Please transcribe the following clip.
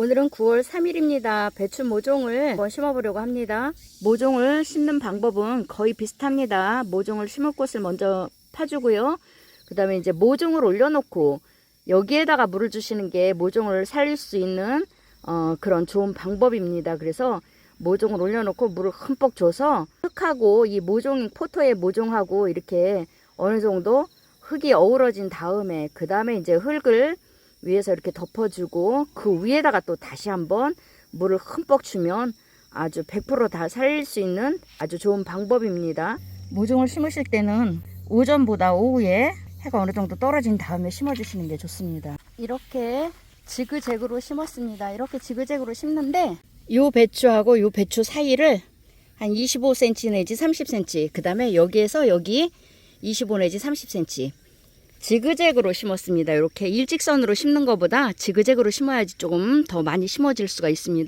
오늘은 9월 3일입니다. 배추 모종을 한번 심어 보려고 합니다. 모종을 심는 방법은 거의 비슷합니다. 모종을 심을 곳을 먼저 파주고요. 그 다음에 이제 모종을 올려놓고 여기에다가 물을 주시는 게 모종을 살릴 수 있는 어, 그런 좋은 방법입니다. 그래서 모종을 올려놓고 물을 흠뻑 줘서 흙하고 이 모종 포토의 모종하고 이렇게 어느 정도 흙이 어우러진 다음에 그 다음에 이제 흙을 위에서 이렇게 덮어주고 그 위에다가 또 다시 한번 물을 흠뻑 주면 아주 100%다 살릴 수 있는 아주 좋은 방법입니다. 모종을 심으실 때는 오전보다 오후에 해가 어느 정도 떨어진 다음에 심어주시는 게 좋습니다. 이렇게 지그재그로 심었습니다. 이렇게 지그재그로 심는데 요 배추하고 요 배추 사이를 한 25cm 내지 30cm 그 다음에 여기에서 여기 25 내지 30cm 지그재그로 심었습니다. 이렇게 일직선으로 심는 것보다 지그재그로 심어야지 조금 더 많이 심어질 수가 있습니다.